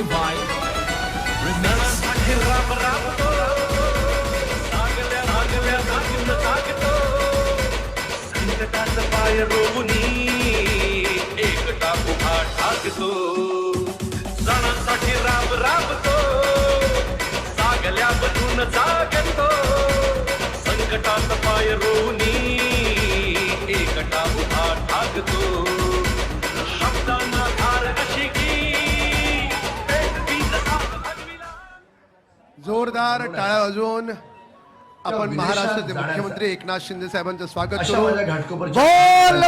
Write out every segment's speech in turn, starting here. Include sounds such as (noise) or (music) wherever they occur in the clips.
Y. राबतो पाय रोवणी. एकटा उभा ठाकतो. सणासाठी राब राबतो जागल्या बधून जागतो. संकटात पाय रोवणी. जोरदार टाळ्या वाजवून आपण महाराष्ट्राचे. मुख्यमंत्री एकनाथ शिंदे साहेबांचं स्वागत करू. बोल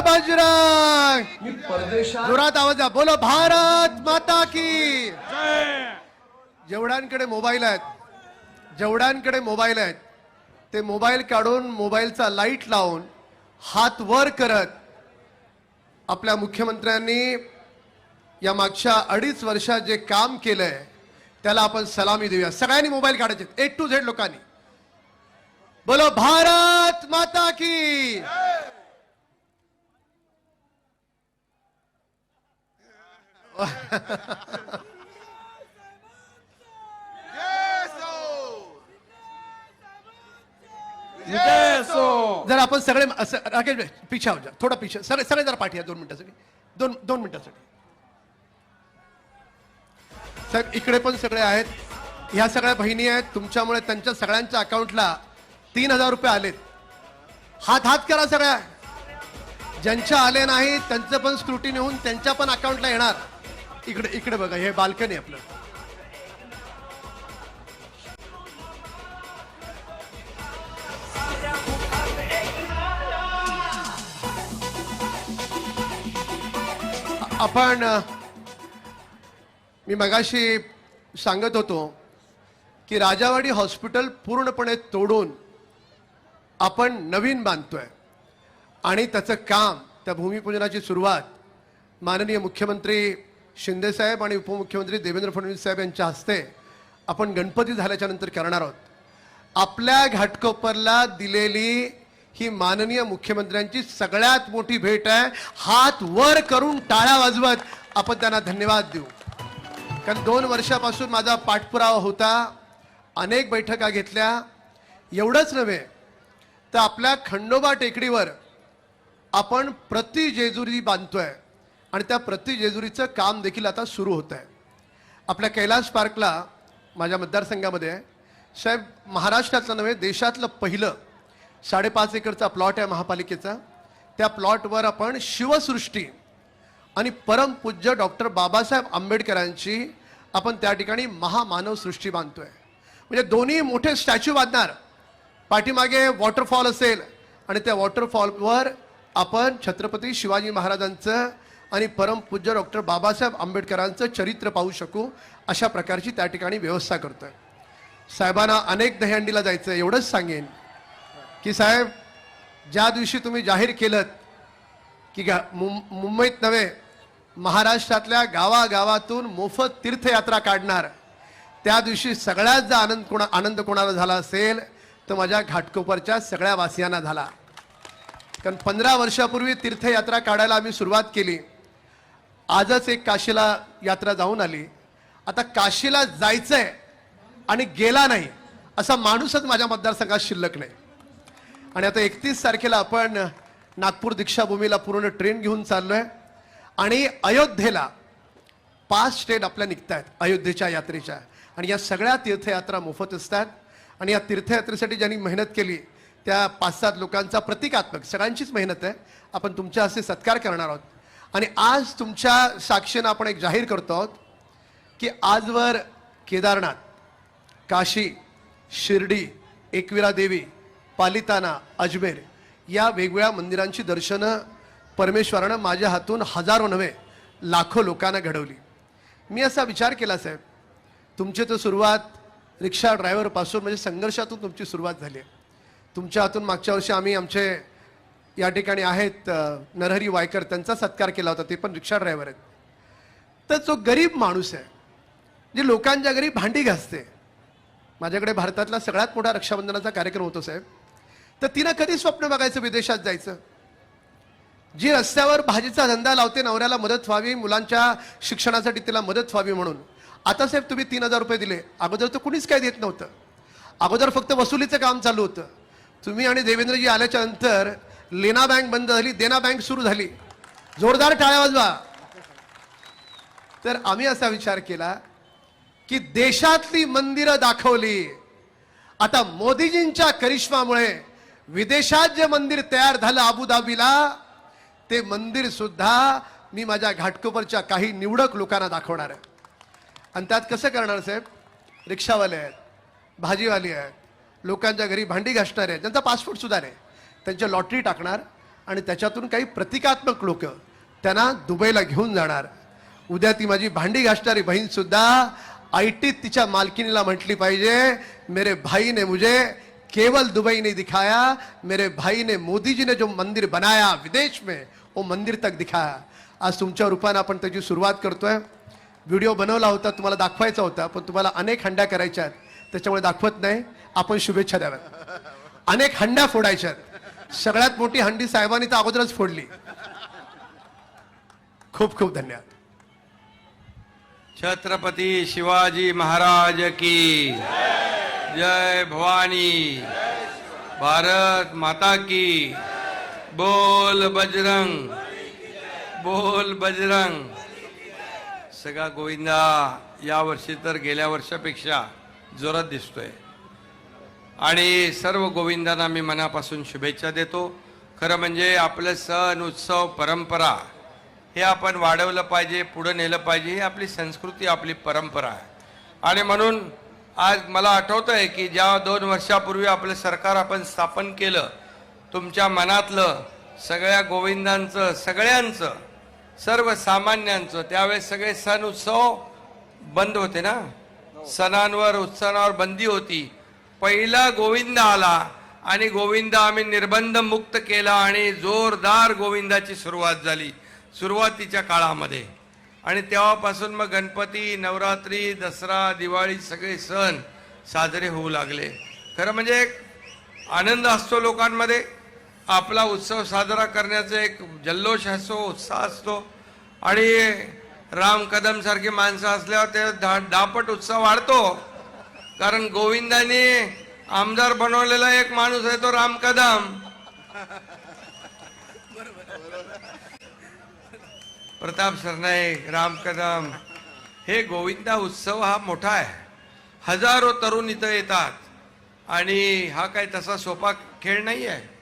जोरात आवाज द्या. बोलो भारत माता की! जेवढ्यांकडे मोबाईल आहेत जेवढ्यांकडे मोबाईल आहेत ते मोबाईल काढून मोबाईलचा लाइट लावून हात वर करत आपल्या मुख्यमंत्र्यांनी या मागच्या अडीच वर्षात जे काम केलंय त्याला आपण सलामी देऊया. सगळ्यांनी मोबाईल काढायचे ए टू झेड लोकांनी. बोलो भारत माता की. जर आपण सगळे असं राकेश भाई, पिछा हो जा. थोडा पिछा सगळे सगळे जरा पाठी दोन मिनिटासाठी. दोन दोन मिनिटासाठी. सर इकडे पण सगळे आहेत. ह्या सगळ्या बहिणी आहेत. तुमच्यामुळे त्यांच्या सगळ्यांच्या अकाउंटला तीन हजार रुपये आलेत. हात हात करा सगळ्या. ज्यांच्या आले नाही त्यांचं पण स्क्रुटी नेऊन त्यांच्या पण अकाउंटला येणार. इकडे इकडे बघा हे बाल्कनी आपलं. आपण मी मगाशी सांगत होतो की राजावाडी हॉस्पिटल पूर्णपणे तोडून आपण नवीन बांधतोय. आणि त्याचं काम त्या भूमिपूजनाची सुरुवात माननीय मुख्यमंत्री शिंदेसाहेब आणि उपमुख्यमंत्री देवेंद्र फडणवीस साहेब यांच्या हस्ते आपण गणपती झाल्याच्यानंतर करणार आहोत. आपल्या घाटकोपरला दिलेली ही माननीय मुख्यमंत्र्यांची सगळ्यात मोठी भेट आहे. हात वर करून टाळ्या वाजवत आपण त्यांना धन्यवाद देऊ. कारण दोन वर्षापासून माझा पाठपुरावा होता अनेक बैठका घेतल्या. एवढंच नव्हे तर आपल्या खंडोबा टेकडीवर आपण प्रति जेजुरी बांधतोय आणि त्या प्रति जेजुरीचं काम देखील आता सुरू होत आहे आपल्या कैलास पार्कला माझ्या मतदारसंघामध्ये साहेब महाराष्ट्रातलं नव्हे देशातलं पहिलं साडेपाच एकरचा प्लॉट आहे महापालिकेचा. त्या प्लॉटवर आपण शिवसृष्टी आणि परमपूज्य डॉक्टर बाबासाहेब आंबेडकरांची आपण त्या ठिकाणी महामानव सृष्टी बांधतोय. म्हणजे दोन्ही मोठे स्टॅच्यू बांधणार. पाठीमागे वॉटरफॉल असेल आणि त्या वॉटरफॉलवर आपण छत्रपती शिवाजी महाराजांचं आणि परमपूज्य डॉक्टर बाबासाहेब आंबेडकरांचं चरित्र पाहू शकू अशा प्रकारची त्या ठिकाणी व्यवस्था करतोय. साहेबांना अनेक दहीहंडीला जायचं एवढंच सांगेन. की साहेब ज्या दिवशी तुम्ही जाहीर केलं की मुं मुंबईत नव्हे महाराष्ट्रातल्या गावागावातून मोफत तीर्थयात्रा काढणार. त्या दिवशी सगळ्यात जर आनंद कोणा आनंद कोणाला झाला असेल तर माझ्या घाटकोपरच्या सगळ्या वासियांना झाला. कारण पंधरा वर्षापूर्वी तीर्थयात्रा काढायला आम्ही सुरुवात केली. आजच एक काशीला यात्रा जाऊन आली. आता काशीला जायचं आहे आणि गेला नाही असा माणूसच माझ्या मतदारसंघात शिल्लक नाही. आणि आता एकतीस तारखेला आपण नागपूर दीक्षाभूमीला पूर्ण ट्रेन घेऊन चाललो आहे आणि अयोध्येला पाच स्टेट आपल्या निघत आहेत अयोध्येच्या यात्रेच्या. आणि या सगळ्या तीर्थयात्रा मोफत असतात. आणि या तीर्थयात्रेसाठी ज्यांनी मेहनत केली त्या पाच सात लोकांचा प्रतिकात्मक सगळ्यांचीच मेहनत आहे. आपण तुमच्या हस्ते सत्कार करणार आहोत. आणि आज तुमच्या साक्षीनं आपण एक जाहीर करतो आहोत की आजवर केदारनाथ काशी शिर्डी एकविरा देवी पालिताना अजमेर या वेगवेगळ्या मंदिरांची दर्शनं परमेश्वरानं माझ्या हातून हजारो नव्हे लाखो लोकांना घडवली. मी असा विचार केला साहेब तुमची तर सुरुवात रिक्षा ड्रायव्हरपासून म्हणजे संघर्षातून तुमची सुरुवात झाली आहे. तुमच्या हातून मागच्या वर्षी आम्ही आमचे या ठिकाणी आहेत नरहरी वायकर त्यांचा सत्कार केला होता ते पण रिक्षा ड्रायव्हर आहेत. तर जो गरीब माणूस आहे जे लोकांच्या घरी भांडी घासते माझ्याकडे भारतातला सगळ्यात मोठा रक्षाबंधनाचा कार्यक्रम होतो साहेब तर तिनं कधी स्वप्न बघायचं विदेशात जायचं? जी रस्त्यावर भाजीचा धंदा लावते नवऱ्याला मदत व्हावी मुलांच्या शिक्षणासाठी तिला मदत व्हावी म्हणून. आता साहेब तुम्ही तीन हजार रुपये दिले. अगोदर तर कुणीच काय देत नव्हतं. अगोदर फक्त वसुलीचं काम चालू होतं. तुम्ही आणि देवेंद्रजी आल्याच्यानंतर लेना बँक बंद झाली देना बँक सुरू झाली. जोरदार टाळ्या वाजवा. तर आम्ही असा विचार केला की देशातली मंदिरं दाखवली. आता मोदीजींच्या करिश्मामुळे विदेशात जे मंदिर तयार झालं अबुधाबीला ते मंदिर सुद्धा मी माझ्या घाटकोपरच्या काही निवडक लोकांना दाखवणार आहे. आणि त्यात कसं करणार साहेब? रिक्षावाले आहेत भाजीवाले आहेत लोकांच्या घरी भांडी घासणारे आहेत ज्यांचा पासपोर्ट सुद्धा नाही. त्यांच्या लॉटरी टाकणार आणि त्याच्यातून काही प्रतिकात्मक लोक त्यांना दुबईला घेऊन जाणार. उद्या ती माझी भांडी घासणारी बहीण सुद्धा आय टीत तिच्या मालकिनीला म्हटली पाहिजे मेरे भाई ने मुझे केवल दुबई नहीं दिखाया मेरे भाई ने मोदी जी ने जो मंदिर बनाया विदेश में वो मंदिर तक दिखाया आज तुमच्या रूपानं आपण त्याची सुरुवात करतोय. व्हिडिओ बनवला होता तुम्हाला दाखवायचा होता पण तुम्हाला अनेक हंड्या करायच्या आहेत. त्याच्यामुळे दाखवत नाही. आपण शुभेच्छा द्याव्यात. अनेक हंड्या फोडायच्या आहेत. सगळ्यात मोठी हंडी साहेबांनी तर अगोदरच फोडली. खूप खूप धन्यवाद. छत्रपती शिवाजी महाराज की जय भवानी. भारत माता की बोल बजरंग बोल बजरंग. सगळा गोविंदा या वर्षी तर गेल्या वर्षापेक्षा जोरात दिसतोय. आणि सर्व गोविंदांना मी मनापासून शुभेच्छा देतो. खरं म्हणजे आपलं सण उत्सव परंपरा हे आपण वाढवलं पाहिजे पुढं नेलं पाहिजे ही आपली संस्कृती आपली परंपरा आहे. आणि म्हणून आज मला आठवतं आहे की ज्या दोन वर्षापूर्वी आपलं सरकार आपण स्थापन केलं तुमच्या मनातलं सगळ्या गोविंदांचं सगळ्यांचं सर्वसामान्यांचं त्यावेळेस सगळे सण उत्सव बंद होते ना? सणांवर उत्सवांवर बंदी होती. पहिला गोविंद आला आणि गोविंद आम्ही निर्बंध मुक्त केला आणि जोरदार गोविंदाची सुरुवात झाली सुरुवातीच्या काळामध्ये. आणि तेव्हापासून मग गणपती नवरात्री दसरा दिवाळी सगळे सण साजरे होऊ लागले. खरं म्हणजे एक आनंद असतो लोकांमध्ये. आपला उत्सव साजरा करण्याचा एक जल्लोष असतो उत्साह असतो. आणि राम कदम सारखी माणसं असल्यावर ते धा दापट उत्साह वाढतो. कारण गोविंदाने आमदार बनवलेला एक माणूस आहे तो राम कदम. प्रताप सरनाईक राम कदम. हे गोविंदा उत्सव हा मोठा आहे. हजारो तरुण इथं येतात. आणि हा काही तसा सोपा खेळ नाही आहे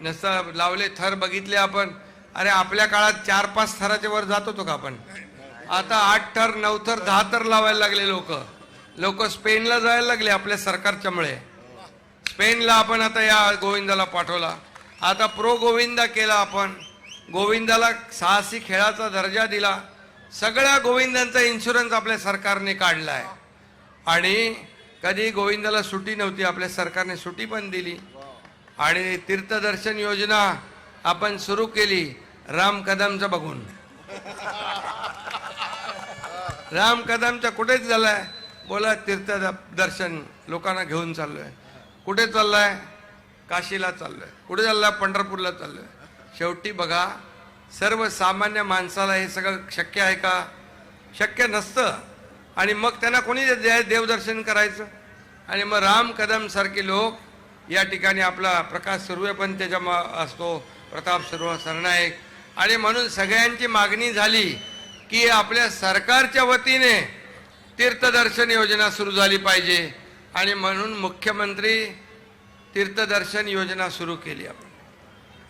नसतं लावले थर बघितले आपण. अरे आपल्या काळात चार पाच थराच्या वर जात होतो का आपण? आता आठ थर नऊ थर दहा थर लावायला लागले लोक. लोक स्पेनला जायला लागले आपल्या सरकारच्यामुळे स्पेनला आपण आता या गोविंदाला पाठवला. आता प्रो गोविंदा केला आपण. गोविंदाला साहसी खेळाचा दर्जा दिला. सगळ्या गोविंदांचा इन्शुरन्स आपल्या सरकारने काढला आहे आणि कधी गोविंदाला सुट्टी नव्हती आपल्या सरकारने सुट्टी पण दिली. आणि तीर्थदर्शन योजना आपण सुरू केली. राम कदमचं बघून. राम कदमचं कुठेच झालंय? बोला तीर्थ दर्शन लोकांना घेऊन चाललोय. कुठे चाललाय? काशीला चाललोय. कुठे चाललाय? पंढरपूरला चाललोय. शेवटी बघा सर्वसामान्य माणसाला हे सगळं शक्य आहे का? शक्य नसतं. आणि मग त्यांना कोणी दे- देवदर्शन करायचं? आणि मग राम कदम सारखे लोक या ठिकाणी आपला प्रकाश सुर्वे पण त्याच्या मा- असतो प्रताप सर्व सरनाईक. आणि म्हणून सगळ्यांची मागणी झाली की आपल्या सरकारच्या वतीने तीर्थदर्शन योजना सुरू झाली पाहिजे. आणि म्हणून मुख्यमंत्री तीर्थदर्शन योजना सुरू केली आपण.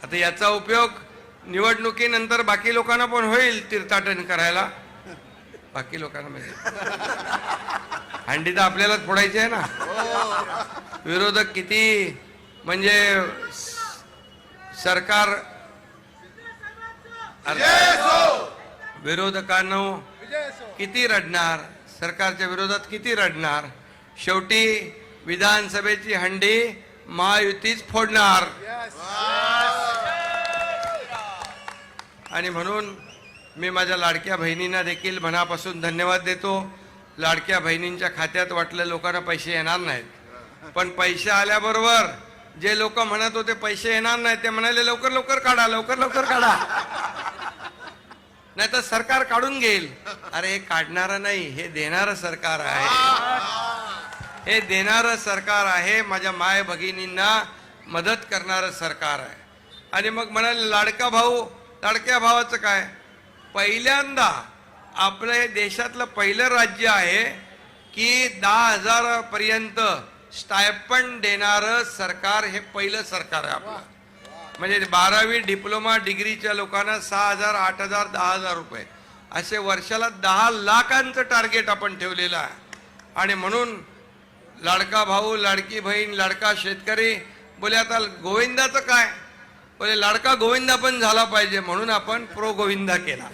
आता याचा उपयोग निवडणुकीनंतर बाकी लोकांना पण होईल तीर्थाटन करायला. बाकी लोकांना म्हणजे. (laughs) हंडी तर आपल्यालाच फोडायची आहे ना. हो. विरोधक किती? म्हणजे सरकार विरोधकांनो किती रडणार? सरकारच्या विरोधात किती रडणार? शेवटी विधानसभेची हंडी महायुतीच फोडणार. आणि म्हणून मी माझ्या लाडक्या बहिणींना देखील मनापासून धन्यवाद देतो. लाडक्या बहिणींच्या खात्यात वाटलं लोकांना पैसे येणार नाहीत. पण पैसे आल्याबरोबर जे लोक म्हणत होते पैसे येणार नाही ते म्हणाले लवकर लवकर काढा लवकर लवकर काढा. नाही तर सरकार काढून घेईल. अरे हे काढणारं नाही हे देणारं सरकार आहे. हे देणारं सरकार आहे माझ्या माय भगिनींना मदत करणारं सरकार आहे. आणि मग म्हणाले लाडका भाऊ लाडक्या भावाचं काय? पहिल्यांदा आपलं हे देशातलं पहिलं राज्य आहे की दहा हजारापर्यंत स्टायपंड देणारं सरकार हे पहिलं सरकार आहे आपलं. म्हणजे बारावी डिप्लोमा डिग्रीच्या लोकांना सहा हजार आठ हजार दहा हजार रुपये. असे वर्षाला दहा लाखांचं टार्गेट आपण ठेवलेलं आहे. आणि म्हणून लाडका भाऊ लाडकी बहीण लाडका शेतकरी बोले आता गोविंदाचं काय? बोले लाडका गोविंदा पण झाला पाहिजे म्हणून आपण प्रो गोविंदा केला.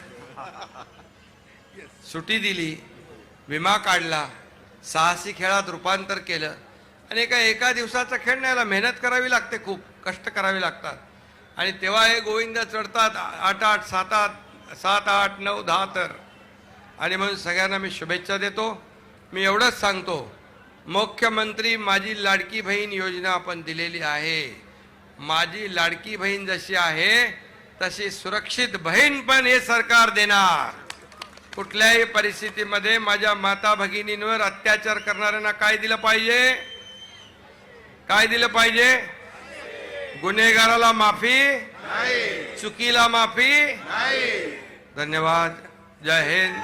सुटी दिली विमा काढला साहसी खेळात रूपांतर केलं. आणि एका एका दिवसाचा खेळ नाही याला मेहनत करावी लागते खूप कष्ट करावे लागतात. आणि तेव्हा हे गोविंद चढतात आठ आठ सात आठ सात आठ नऊ दहा तर. आणि म्हणून सगळ्यांना मी शुभेच्छा देतो. मी एवढंच सांगतो मुख्यमंत्री माझी लाडकी बहीण योजना आपण दिलेली आहे. माझी लाडकी बहीण जशी आहे तशी सुरक्षित बहीण पण हे सरकार देणार. कुठल्याही परिस्थितीमध्ये माझ्या माता भगिनींवर अत्याचार करणाऱ्यांना काय दिलं पाहिजे? काय दिलं पाहिजे? गुन्हेगाराला माफी? चुकीला माफी? धन्यवाद. जय हिंद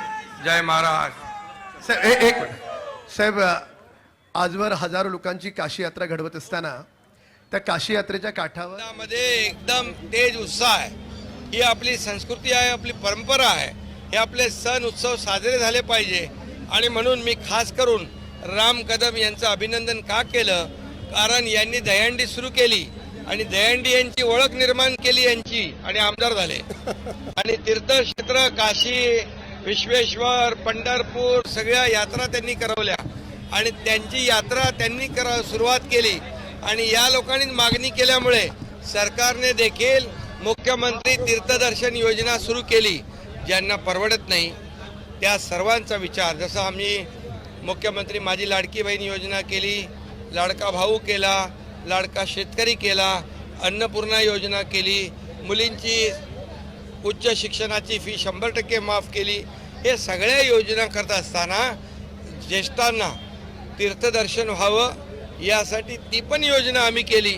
जय महाराष्ट्र साहेब ए- एक मिनिट. साहेब आजवर हजारो लोकांची काशी यात्रा घडवत असताना त्या काशी यात्रेच्या काठावर मध्ये एकदम तेज उत्साह आहे. ही आपली संस्कृती आहे आपली परंपरा आहे. हे आपले सण उत्सव साजरे झाले पाहिजे. आणि म्हणून मी खास करून राम कदम यांचं अभिनंदन का केलं? कारण यांनी दहीहंडी सुरू केली आणि दहीहंडी यांची ओळख निर्माण केली यांची आणि आमदार झाले. आणि तीर्थक्षेत्र काशी विश्वेश्वर पंढरपूर सगळ्या यात्रा त्यांनी करवल्या. आणि त्यांची यात्रा त्यांनी करा सुरुवात केली. आणि या लोकांनी मागणी केल्यामुळे सरकारने देखील मुख्यमंत्री तीर्थदर्शन योजना सुरू केली ज्यांना परवडत नाही. त्या सर्वांचा विचार जसं आम्ही मुख्यमंत्री माझी लाडकी बहीण योजना केली लाडका भाऊ केला लाडका शेतकरी केला अन्नपूर्णा योजना केली मुलींची उच्च शिक्षणाची फी शंभर टक्के माफ केली हे सगळ्या योजना करत असताना ज्येष्ठांना तीर्थदर्शन व्हावं यासाठी ती पण योजना आम्ही केली.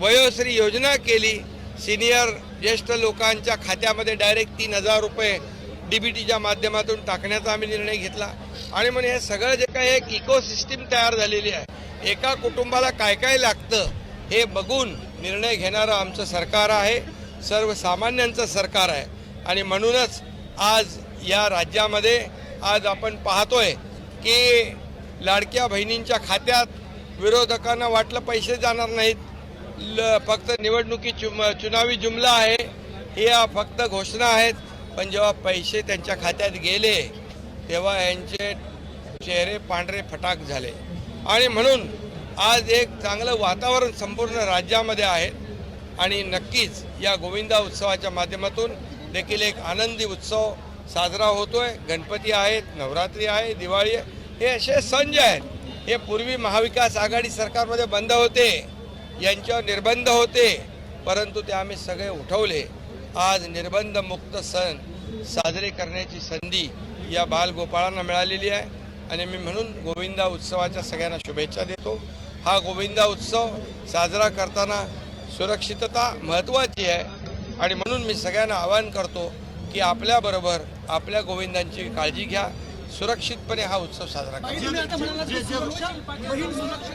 वयोश्री योजना केली. सिनियर ज्येष्ठ लोकांच्या खात्यामध्ये डायरेक्ट तीन हजार रुपये डी बी टीच्या माध्यमातून टाकण्याचा आम्ही निर्णय घेतला. आणि म्हणून हे सगळं जे काही एक इकोसिस्टीम तयार झालेली आहे एका कुटुंबाला काय काय लागतं हे बघून निर्णय घेणारं आमचं सरकार आहे सर्वसामान्यांचं सरकार आहे. आणि म्हणूनच आज या राज्यामध्ये आज आपण पाहतोय की लाडक्या बहिणींच्या खात्यात विरोधकांना वाटलं पैसे जाणार नाहीत. ल फक्त निवडणुकी चुम चुनावी जुमला आहे. या फक्त घोषणा आहेत. पण जेव्हा पैसे त्यांच्या खात्यात गेले तेव्हा यांचे चेहरे पांढरे फटाक झाले. आणि म्हणून आज एक चांगलं वातावरण संपूर्ण राज्यामध्ये आहे. आणि नक्कीच या गोविंदा उत्सवाच्या माध्यमातून देखील एक आनंदी उत्सव साजरा होतोय. गणपती आहेत नवरात्री आहे दिवाळी आहे. हे असे सण जे आहेत. हे पूर्वी महाविकास आघाडी सरकारमध्ये बंद होते. यांच्यावर निर्बंध होते. परंतु ते आम्ही सगळे उठवले. आज निर्बंध मुक्त सण साजरे करण्याची संधी या बालगोपाळांना मिळालेली आहे. आणि मी म्हणून गोविंदा उत्सवाच्या सगळ्यांना शुभेच्छा देतो. हा गोविंदा उत्सव साजरा करताना सुरक्षितता महत्त्वाची आहे आणि म्हणून मी सगळ्यांना आवाहन करतो की आपल्याबरोबर आपल्या गोविंदांची काळजी घ्या. सुरक्षितपणे हा उत्सव साजरा करा.